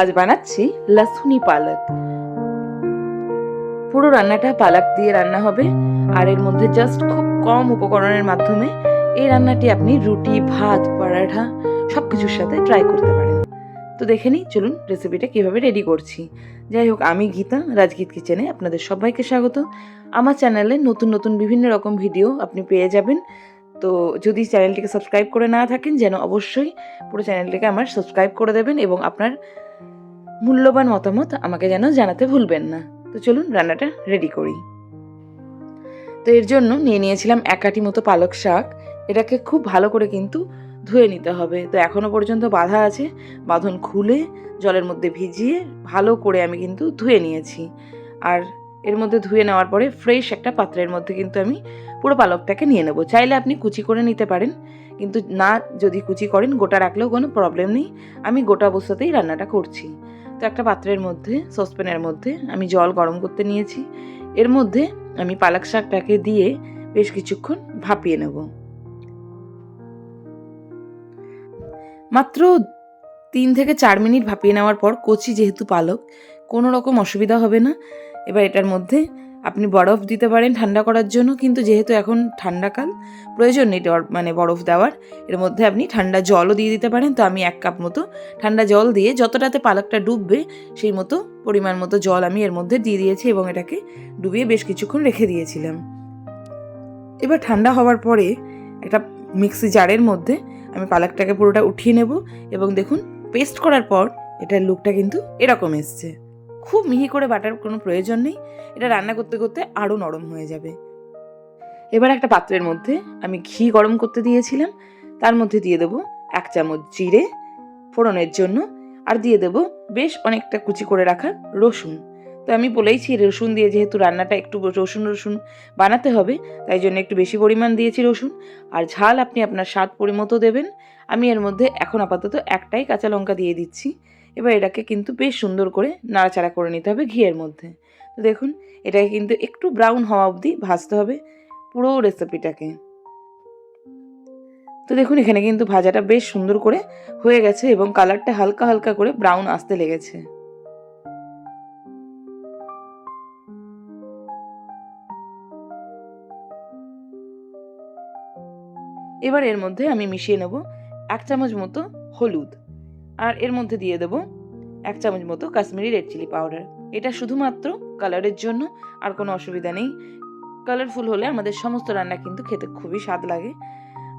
আজ বানাচ্ছি লাসুনি পালক। পুরো রান্নাটা পালক দিয়ে রান্না হবে, আর এর মধ্যে জাস্ট খুব কম উপকরণের মাধ্যমে এই রান্নাটি আপনি রুটি, ভাত, পরাঠা সব কিছুর সাথে ট্রাই করতে পারেন। তো দেখে নিই, চলুন রেসিপিটা কীভাবে রেডি করছি। যাই হোক, আমি গীতা, রাজগীত কিচেনে আপনাদের সবাইকে স্বাগত। আমার চ্যানেলে নতুন নতুন বিভিন্ন রকম ভিডিও আপনি পেয়ে যাবেন। তো যদি চ্যানেলটিকে সাবস্ক্রাইব করে না থাকেন, যেন অবশ্যই পুরো চ্যানেলটিকে আমার সাবস্ক্রাইব করে দেবেন এবং আপনার মূল্যবান মতামত আমাকে যেন জানাতে ভুলবেন না। তো চলুন রান্নাটা রেডি করি। তো এর জন্য নিয়ে নিয়েছিলাম এক আটি মতো পালক শাক। এটাকে খুব ভালো করে কিন্তু ধুয়ে নিতে হবে। তো এখনও পর্যন্ত বাঁধা আছে। বাঁধন খুলে জলের মধ্যে ভিজিয়ে ভালো করে আমি কিন্তু ধুয়ে নিয়েছি। আর এর মধ্যে ধুয়ে নেওয়ার পরে ফ্রেশ একটা পাত্রের মধ্যে কিন্তু আমি পুরো পালকটাকে নিয়ে নেব। চাইলে আপনি কুচি করে নিতে পারেন। কিন্তু না যদি কুচি করেন, গোটা রাখলেও কোনো প্রবলেম নেই। আমি গোটা অবস্থাতেই রান্নাটা করছি। তো একটা পাত্রের মধ্যে সসপ্যানের মধ্যে আমি জল গরম করতে নিয়েছি। এর মধ্যে আমি পালক শাকটাকে দিয়ে বেশ কিছুক্ষণ ভাপিয়ে নেব। মাত্র তিন থেকে চার মিনিট ভাপিয়ে নেওয়ার পর কচি যেহেতু পালক, কোনো রকম অসুবিধা হবে না। এবার এটার মধ্যে আপনি বরফ দিতে পারেন ঠান্ডা করার জন্য, কিন্তু যেহেতু এখন ঠান্ডাকাল, প্রয়োজন নেই মানে বরফ দেওয়ার। এর মধ্যে আপনি ঠান্ডা জলও দিয়ে দিতে পারেন, তো আমি এক কাপ মতো ঠান্ডা জল দিয়ে যতটাতে পালকটা ডুববে, সেই মতো পরিমাণ মতো জল আমি এর মধ্যে দিয়ে দিয়েছি এবং এটাকে ডুবিয়ে বেশ কিছুক্ষণ রেখে দিয়েছিলাম। এবার ঠান্ডা হওয়ার পরে একটা মিক্সি জারের মধ্যে আমি পালকটাকে পুরোটা উঠিয়ে নেব এবং দেখুন, পেস্ট করার পর এটার লুকটা কিন্তু এরকম এসছে। খুব মিহি করে বাটার কোনো প্রয়োজন নেই। এটা রান্না করতে করতে আরও নরম হয়ে যাবে। এবার একটা পাত্রের মধ্যে আমি ঘি গরম করতে দিয়েছিলাম। তার মধ্যে দিয়ে দেবো এক চামচ জিরে ফোড়নের জন্য। আর দিয়ে দেবো বেশ অনেকটা কুচি করে রাখা রসুন। তো আমি বলেইছি রসুন দিয়ে যেহেতু রান্নাটা একটু রসুন রসুন বানাতে হবে, তাই জন্য একটু বেশি পরিমাণ দিয়েছি রসুন। আর ঝাল আপনি আপনার স্বাদ পরিমতো দেবেন। আমি এর মধ্যে এখন আপাতত একটাই কাঁচা লঙ্কা দিয়ে দিচ্ছি। এবার এটাকে কিন্তু বেশ সুন্দর করে নাড়াচাড়া করে নিতে হবে ঘিয়ের মধ্যে। তো দেখুন, এটাকে কিন্তু একটু ব্রাউন হওয়া অবধি ভাজতে হবে পুরো রেসিপিটাকে তো দেখুন, এখানে কিন্তু ভাজাটা বেশ সুন্দর করে হয়ে গেছে এবং কালারটা হালকা হালকা করে ব্রাউন আসতে লেগেছে। এবার এর মধ্যে আমি মিশিয়ে নেব এক চামচ মতো হলুদ। আর এর মধ্যে দিয়ে দেবো এক চামচ মতো কাশ্মীরি রেড চিলি পাউডার এটা শুধুমাত্র কালারের জন্য আর কোনো অসুবিধা নেই। কালারফুল হলে আমাদের সমস্ত রান্না কিন্তু খেতে খুবই স্বাদ লাগে।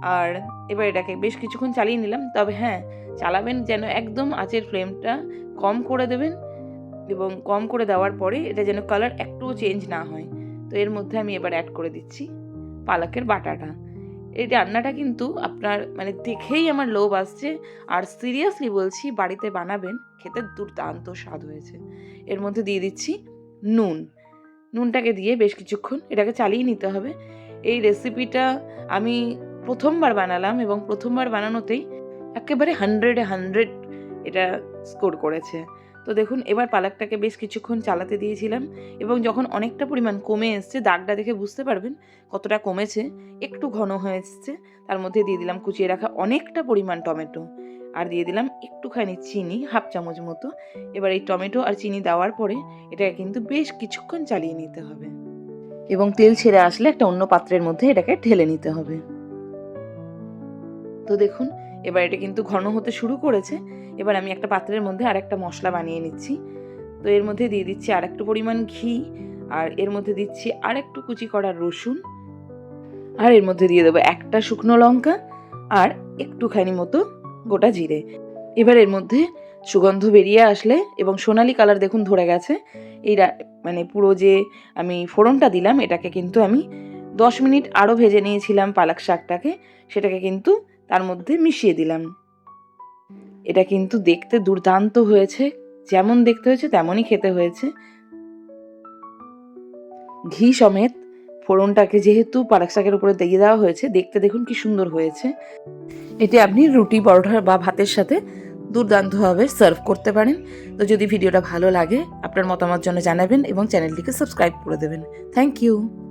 আর এবার এটাকে বেশ কিছুক্ষণ চালিয়ে নিলাম। তবে হ্যাঁ চালাবেন যেন একদম আঁচের ফ্লেমটা কম করে দেবেন এবং কম করে দেওয়ার পরে এটা যেন কালার একটুও চেঞ্জ না হয়। তো এর মধ্যে আমি এবার অ্যাড করে দিচ্ছি পালকের বাটাটা। এই রান্নাটা কিন্তু আপনার মানে দেখেই আমার লোভ আসছে। আর সিরিয়াসলি বলছি, বাড়িতে বানাবেন, খেতে দুর্দান্ত স্বাদ হয়েছে। এর মধ্যে দিয়ে দিচ্ছি নুন। নুনটাকে দিয়ে বেশ কিছুক্ষণ এটাকে চালিয়ে নিতে হবে। এই রেসিপিটা আমি প্রথমবার বানালাম এবং প্রথমবার বানানোতেই একেবারে হান্ড্রেডে হান্ড্রেড এটা স্কোর করেছে। তো দেখুন, এবার পালাকটাকে বেশ কিছুক্ষণ চালাতে দিয়েছিলাম এবং যখন অনেকটা পরিমাণ কমে এসছে, দাগটা দেখে বুঝতে পারবেন কতটা কমেছে। একটু ঘন হয়ে এসছে, তার মধ্যে দিয়ে দিলাম কুচিয়ে রাখা অনেকটা পরিমাণ টমেটো। আর দিয়ে দিলাম একটুখানি চিনি, হাফ চামচ মতো। এবার এই টমেটো আর চিনি দেওয়ার পরে এটাকে কিন্তু বেশ কিছুক্ষণ চালিয়ে নিতে হবে। এবং তেল ছেড়ে আসলে একটা অন্য পাত্রের মধ্যে এটাকে ঢেলে নিতে হবে। তো দেখুন এবার এটা কিন্তু ঘন হতে শুরু করেছে। এবার আমি একটা পাত্রের মধ্যে আর একটা মশলা বানিয়ে নিচ্ছি। তো এর মধ্যে দিয়ে দিচ্ছি আর একটু পরিমাণ ঘি, আর এর মধ্যে দিচ্ছি আর একটু কুচি করা রসুন, আর এর মধ্যে দিয়ে দেবো একটা শুকনো লঙ্কা, আর একটুখানি মতো গোটা জিরে। এবার এর মধ্যে সুগন্ধ বেরিয়ে আসলে, এবং সোনালি কালার দেখুন ধরে গেছে এই মানে পুরো যে আমি ফোড়নটা দিলাম, এটাকে কিন্তু আমি দশ মিনিট আরও ভেজে নিয়েছিলাম পালক শাকটাকে, সেটাকে কিন্তু তার মধ্যে মিশিয়ে দিলাম। এটা কিন্তু দেখতে দুর্দান্ত হয়েছে। যেমন দেখতে হয়েছে, তেমনই খেতে হয়েছে। ঘি সমেত ফোড়নটাকে যেহেতু পালক শাকের উপরে দিয়ে দেওয়া হয়েছে, দেখতে দেখুন কি সুন্দর হয়েছে। এটি আপনি রুটি, পরোটা বা ভাতের সাথে দুর্দান্তভাবে সার্ভ করতে পারেন। তো যদি ভিডিওটা ভালো লাগে, আপনার মতামত জন্য জানাবেন এবং চ্যানেলটিকে সাবস্ক্রাইব করে দেবেন। Thank you.